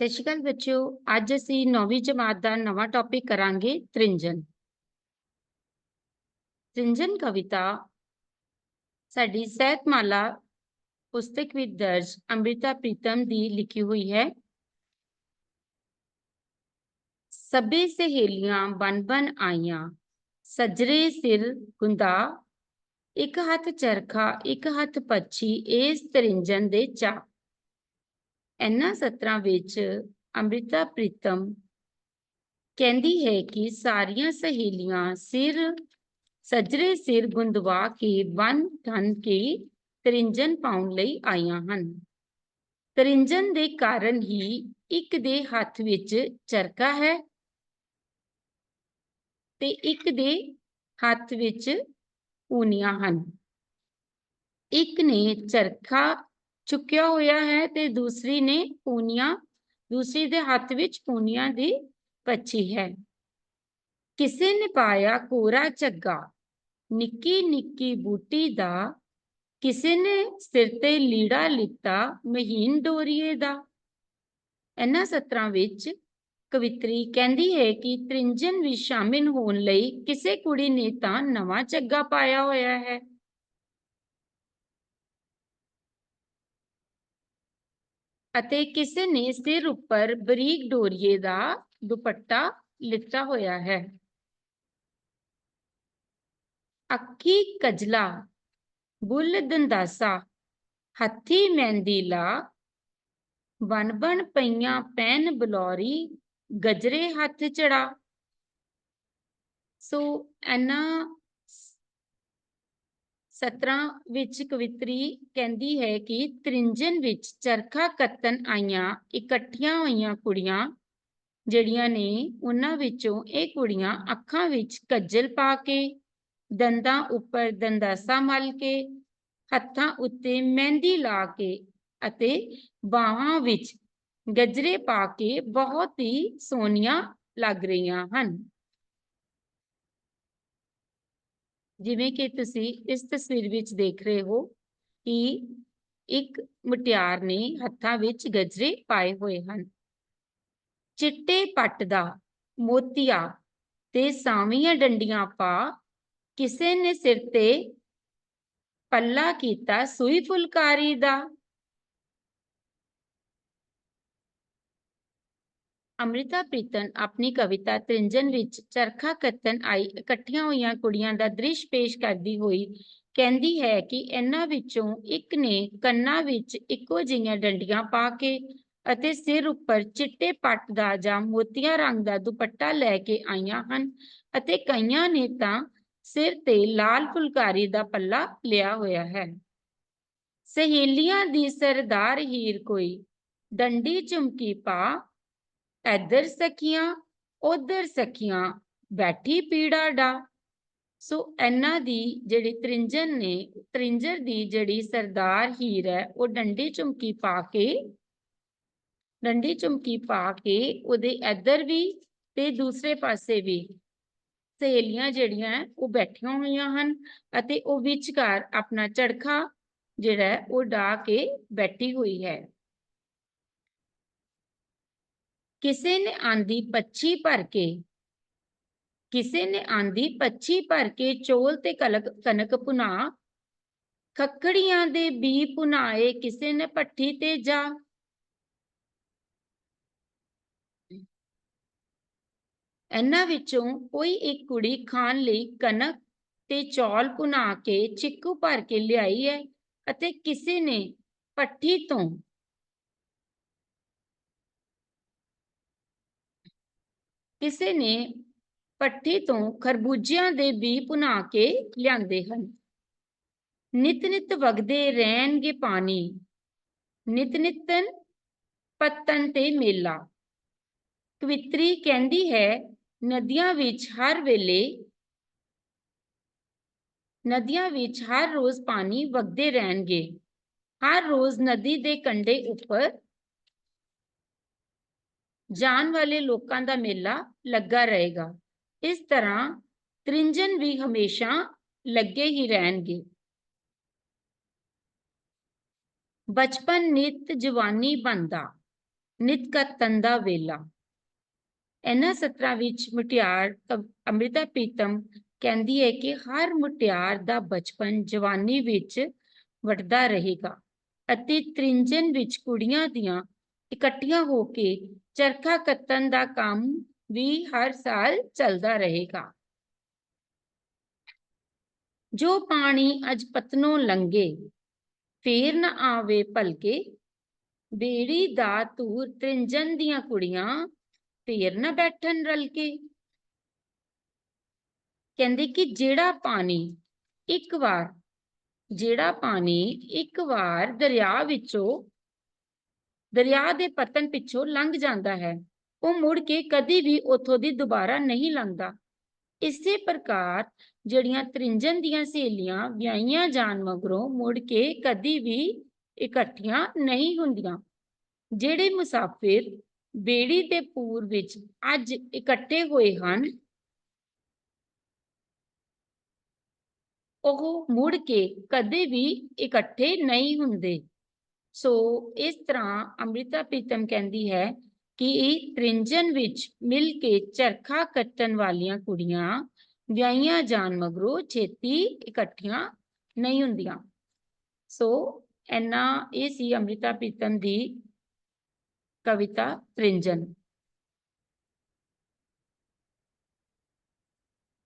ਸਤਿ ਸ਼੍ਰੀ ਅਕਾਲ ਬੱਚਿਓ। ਅੱਜ ਅਸੀਂ 9ਵੀਂ ਜਮਾਤ ਦਾ ਨਵਾਂ ਟੌਪਿਕ ਕਰਾਂਗੇ ਤ੍ਰਿੰਜਨ। ਤ੍ਰਿੰਜਨ ਕਵਿਤਾ ਸਾਡੀ ਸਹਿਤਮਾਲਾ ਪੁਸਤਕ ਵਿੱਚ ਦਰਜ ਅੰਮ੍ਰਿਤਾ ਪ੍ਰੀਤਮ ਦੀ ਲਿਖੀ ਹੋਈ ਹੈ। ਸਭੇ ਸਹੇਲੀਆਂ ਬਨ ਬਨ ਆਈਆਂ, ਸਜਰੇ ਸਿਰ ਗੁੰਦਾ, ਇੱਕ ਹੱਥ ਚਰਖਾ, ਇੱਕ ਹੱਥ ਪੱਛੀ, ਇਸ ਤ੍ਰਿੰਜਨ ਦੇ ਚਾ ਇਹਨਾਂ ਸਤਰਾਂ ਵਿੱਚ ਅੰਮ੍ਰਿਤਾ ਪ੍ਰੀਤਮ ਕਹਿੰਦੀ ਹੈ ਕਿ ਸਾਰੀਆਂ ਸਹੇਲੀਆਂ ਸਿਰ ਸਜਰੇ ਸਿਰ ਗੁੰਦਵਾ ਕੇ ਬਨ ਠਨ ਕੇ ਤ੍ਰਿੰਜਨ ਪਾਉਣ ਲਈ ਆਈਆਂ ਹਨ। ਤਰਿੰਜਨ ਦੇ ਕਾਰਨ ਹੀ ਇੱਕ ਦੇ ਹੱਥ ਵਿੱਚ ਚਰਖਾ ਹੈ ਤੇ ਇੱਕ ਦੇ ਹੱਥ ਵਿੱਚ ਊਨੀਆਂ ਹਨ। ਇੱਕ ਨੇ ਚਰਖਾ ਚੁੱਕਿਆ ਹੋਇਆ ਹੈ ਤੇ ਦੂਸਰੀ ਨੇ ਪੂਨੀਆਂ, ਦੂਸਰੀ ਦੇ ਹੱਥ ਵਿੱਚ ਪੂਨੀਆਂ ਦੀ ਪੱਛੀ ਹੈ। ਕਿਸੇ ਨੇ ਪਾਇਆ ਕੋਰਾ ਝੱਗਾ, ਨਿੱਕੀ ਨਿੱਕੀ ਬੂਟੀ ਦਾ, ਕਿਸੇ ਨੇ ਸਿਰ ਤੇ ਲੀੜਾ ਲਿੱਤਾ ਮਹੀਨ ਡੋਰੀਏ ਦਾ। ਇਹਨਾਂ ਸਤਰਾਂ ਵਿੱਚ ਕਵਿਤਰੀ ਕਹਿੰਦੀ ਹੈ ਕਿ ਤ੍ਰਿੰਜਨ ਵਿੱਚ ਸ਼ਾਮਿਲ ਹੋਣ ਲਈ ਕਿਸੇ ਕੁੜੀ ਨੇ ਤਾਂ ਨਵਾਂ ਝੱਗਾ ਪਾਇਆ ਹੋਇਆ ਹੈ। ਅਤੇ ਕਿਸੇ ਨੇ ਸਿਰ ਉੱਪਰ ਬਰੀਕ ਡੋਰੀਏ ਦਾ ਦੁਪੱਟਾ ਲਿੱਤਾ ਹੋਇਆ ਹੈ। ਅੱਖੀ ਕਜਲਾ, ਬੁੱਲ ਦੰਦਾਸਾ, ਹੱਥੀ ਮਹਿੰਦੀ ਲਾ ਬਣ ਬਨ ਪਈਆਂ ਪੈਨ ਬਲੌਰੀ, ਗਜਰੇ ਹੱਥ ਚੜਾ। ਸੋ ਇਹਨਾਂ ਸਤਰਾਂ ਵਿੱਚ ਕਵਿਤਰੀ ਕਹਿੰਦੀ ਹੈ ਕਿ ਤ੍ਰਿੰਜਨ ਵਿੱਚ ਚਰਖਾ ਕੱਤਣ ਆਈਆਂ, ਇਕੱਠੀਆਂ ਹੋਈਆਂ ਕੁੜੀਆਂ ਜਿਹੜੀਆਂ ਨੇ ਉਹਨਾਂ ਵਿੱਚੋਂ ਇਹ ਕੁੜੀਆਂ ਅੱਖਾਂ ਵਿੱਚ ਕੱਜਲ ਪਾ ਕੇ, ਦੰਦਾਂ ਉੱਪਰ ਦੰਦਾਸਾ ਮਲ ਕੇ, ਹੱਥਾਂ ਉੱਤੇ ਮਹਿੰਦੀ ਲਾ ਕੇ ਅਤੇ ਬਾਹਾਂ ਵਿੱਚ ਗਜਰੇ ਪਾ ਕੇ ਬਹੁਤ ਹੀ ਸੋਹਣੀਆਂ ਲੱਗ ਰਹੀਆਂ ਹਨ। ਜਿਵੇਂ ਕਿ ਤੁਸੀਂ ਇਸ ਤਸਵੀਰ ਵਿੱਚ ਦੇਖ ਰਹੇ ਹੋ ਕਿ ਇੱਕ ਮੁਟਿਆਰ ਨੇ ਹੱਥਾਂ ਵਿੱਚ ਗਜਰੇ ਪਾਏ ਹੋਏ ਹਨ। ਚਿੱਟੇ ਪੱਟ ਦਾ ਮੋਤੀਆ ਤੇ ਸਾਵੀਆਂ ਡੰਡੀਆਂ ਪਾ ਕਿਸੇ ਨੇ ਸਿਰ ਤੇ ਪੱਲਾ ਕੀਤਾ ਸੂਈ ਫੁਲਕਾਰੀ ਦਾ। ਅੰਮ੍ਰਿਤਾ ਪ੍ਰੀਤਨ ਆਪਣੀ ਕਵਿਤਾ ਤ੍ਰਿੰਜਨ ਵਿੱਚ ਚਰਖਾ ਕੱਤਣ ਆਈ, ਇਕੱਠੀਆਂ ਹੋਈਆਂ ਕੁੜੀਆਂ ਦਾ ਦ੍ਰਿਸ਼ ਪੇਸ਼ ਕਰਦੀ ਹੋਈ ਕਹਿੰਦੀ ਹੈ ਕਿ ਇਹਨਾਂ ਵਿੱਚੋਂ ਇੱਕ ਨੇ ਕੰਨਾਂ ਵਿੱਚ ਇੱਕੋ ਜਿਹੀਆਂ ਡੰਡੀਆਂ ਪਾ ਕੇ ਅਤੇ ਸਿਰ ਉੱਪਰ ਚਿੱਟੇ ਪੱਟ ਦਾ ਜਾਂ ਮੋਤੀਆ ਰੰਗ ਦਾ ਦੁਪੱਟਾ ਲੈ ਕੇ ਆਈਆਂ ਹਨ ਅਤੇ ਕਈਆਂ ਨੇ ਤਾਂ ਸਿਰ ਤੇ ਲਾਲ ਫੁਲਕਾਰੀ ਦਾ ਪੱਲਾ ਲਿਆ ਹੋਇਆ ਹੈ। ਸਹੇਲੀਆਂ ਦੀ ਸਰਦਾਰ ਹੀਰ ਕੋਈ ਡੰਡੀ ਚੁੰਮਕੀ ਪਾ ਇੱਧਰ ਸਖੀਆਂ ਉਧਰ ਸਖੀਆਂ ਬੈਠੀ ਪੀੜਾ ਡਾ ਸੋ ਇਹਨਾਂ ਦੀ ਜਿਹੜੀ ਤ੍ਰਿੰਜਨ ਨੇ, ਤ੍ਰਿੰਜਰ ਦੀ ਜਿਹੜੀ ਸਰਦਾਰ ਹੀਰ ਹੈ, ਉਹ ਡੰਡੀ ਚੁੰਮਕੀ ਪਾ ਕੇ, ਡੰਡੀ ਚੁੰਮਕੀ ਪਾ ਕੇ ਉਹਦੇ ਇੱਧਰ ਵੀ ਤੇ ਦੂਸਰੇ ਪਾਸੇ ਵੀ ਸਹੇਲੀਆਂ ਜਿਹੜੀਆਂ ਉਹ ਬੈਠੀਆਂ ਹੋਈਆਂ ਹਨ ਅਤੇ ਉਹ ਵਿਚਕਾਰ ਆਪਣਾ ਚੜਖਾ ਜਿਹੜਾ ਉਹ ਡਾ ਕੇ ਬੈਠੀ ਹੋਈ ਹੈ। ਕਿਸੇ ਨੇ ਆਂਦੀ ਪੱਛੀ ਭਰ ਕੇ, ਕਿਸੇ ਨੇ ਆਂਦੀ ਪੱਛੀ ਭਰ ਕੇ ਚੋਲ ਤੇ ਕਲਕ ਕਨਕ ਪੁਨਾ, ਖੱਖੜੀਆਂ ਦੇ ਬੀ ਪੁਨਾਏ ਕਿਸੇ ਨੇ ਪੱਠੀ ਤੇ ਜਾ। ਇਹਨਾਂ ਵਿੱਚੋਂ ਕੋਈ ਇੱਕ ਕੁੜੀ ਖਾਣ ਲਈ ਕਣਕ ਤੇ ਚੌਲ ਪੁਨਾ ਕੇ, ਚਿੱਕੂ ਭਰ ਕੇ ਲਿਆਈ ਹੈ ਅਤੇ ਕਿਸੇ ਨੇ ਪੱਠੀ ਤੋਂ ਕਿਸੇ ਨੇ ਪੱਠੀ ਤੋਂ ਖਰਬੂਜਿਆਂ ਦੇ ਬੀ ਪੁਨਾ ਕੇ ਲਿਆਂਦੇ ਹਨ। ਨਿਤ ਨਿਤ ਵਗਦੇ ਰਹਿਣਗੇ ਪਾਣੀ। ਨਿਤ ਨਿਤਨ ਪਤਨ ਤੇ ਮੇਲਾ। ਕਵਿਤਰੀ ਕਹਿੰਦੀ ਹੈ, ਨਦੀਆਂ ਵਿੱਚ ਹਰ ਵੇਲੇ, ਨਦੀਆਂ ਵਿੱਚ ਹਰ ਰੋਜ਼ ਪਾਣੀ ਵਗਦੇ ਰਹਿਣਗੇ। ਹਰ ਰੋਜ਼ ਨਦੀ ਦੇ ਕੰਢੇ ਉੱਪਰ ਜਾਣ ਵਾਲੇ ਲੋਕਾਂ ਦਾ ਮੇਲਾ ਲੱਗਾ ਰਹੇਗਾ। ਇਸ ਤਰ੍ਹਾਂ ਤ੍ਰਿੰਜਨ ਵੀ ਹਮੇਸ਼ਾ ਲੱਗੇ ਹੀ ਰਹਿਣਗੇ। ਬਚਪਨ ਨਿਤ ਜਵਾਨੀ ਬੰਦਾ ਨਿਤ ਕੱਤਣ ਦਾ ਵੇਲਾ। ਇਹਨਾਂ ਸਤਰਾਂ ਵਿੱਚ ਮੁਟਿਆਰ ਅੰਮ੍ਰਿਤਾ ਪ੍ਰੀਤਮ ਕਹਿੰਦੀ ਹੈ ਕਿ ਹਰ ਮੁਟਿਆਰ ਦਾ ਬਚਪਨ ਜਵਾਨੀ ਵਿੱਚ ਵਟਦਾ ਰਹੇਗਾ ਅਤੇ ਤ੍ਰਿੰਜਨ ਵਿੱਚ ਕੁੜੀਆਂ ਦੀਆਂ ਇਕੱਠੀਆਂ ਹੋ ਕੇ ਚਰਖਾ ਕੱਤਣ ਦਾ ਕੰਮ ਵੀ ਹਰ ਸਾਲ ਚੱਲਦਾ ਰਹੇਗਾ। ਜੋ ਪਾਣੀ ਅਜ ਪਤਨੋਂ ਲੰਗੇ ਫੇਰ ਨਾ ਆਵੇ ਭਲਕੇ। ਬੇੜੀ ਦਾ ਧੂਰ ਤ੍ਰਿੰਜਨ ਦੀਆਂ ਕੁੜੀਆਂ, ਫੇਰ ਨਾ ਬੈਠਣ ਰਲ ਕੇ ਕਹਿੰਦੇ ਕਿ ਜਿਹੜਾ ਪਾਣੀ ਇੱਕ ਵਾਰ, ਜਿਹੜਾ ਪਾਣੀ ਇੱਕ ਵਾਰ ਦਰਿਆ ਵਿੱਚੋਂ ਦਰਿਆ ਦੇ ਪਤਨ ਪਿੱਛੋਂ ਲੰਘ ਜਾਂਦਾ ਹੈ। ਉਹ ਮੁੜ ਕੇ ਕਦੀ ਵੀ ਉੱਥੋਂ ਦੀ ਦੁਬਾਰਾ ਨਹੀਂ ਲੰਘਦਾ। ਇਸੇ ਪ੍ਰਕਾਰ ਜਿਹੜੀਆਂ ਤ੍ਰਿੰਜਨ ਦੀਆਂ ਸਹੇਲੀਆਂ ਵਿਆਹੀਆਂ ਜਾਣ ਮਗਰੋਂ ਮੁੜ ਕੇ ਕਦੀ ਵੀ ਇਕੱਠੀਆਂ ਨਹੀਂ ਹੁੰਦੀਆਂ। ਜਿਹੜੇ ਮੁਸਾਫਿਰ ਬੇੜੀ ਦੇ ਪੂਰ ਵਿੱਚ ਅੱਜ ਇਕੱਠੇ ਹੋਏ ਹਨ, ਉਹ ਮੁੜ ਕੇ ਕਦੇ ਵੀ ਇਕੱਠੇ ਨਹੀਂ ਹੁੰਦੇ। ਸੋ ਇਸ ਤਰ੍ਹਾਂ ਅੰਮ੍ਰਿਤਾ ਪ੍ਰੀਤਮ ਕਹਿੰਦੀ ਹੈ ਕਿ ਇਹ ਤ੍ਰਿੰਜਨ ਵਿੱਚ ਮਿਲ ਕੇ ਚਰਖਾ ਕੱਟਣ ਵਾਲੀਆਂ ਕੁੜੀਆਂ ਵਿਆਹੀਆਂ ਜਾਣ ਮਗਰੋਂ ਛੇਤੀ ਇਕੱਠੀਆਂ ਨਹੀਂ ਹੁੰਦੀਆਂ। ਸੋ ਇੰਨਾ ਇਹ ਸੀ ਅੰਮ੍ਰਿਤਾ ਪ੍ਰੀਤਮ ਦੀ ਕਵਿਤਾ ਤ੍ਰਿੰਜਨ।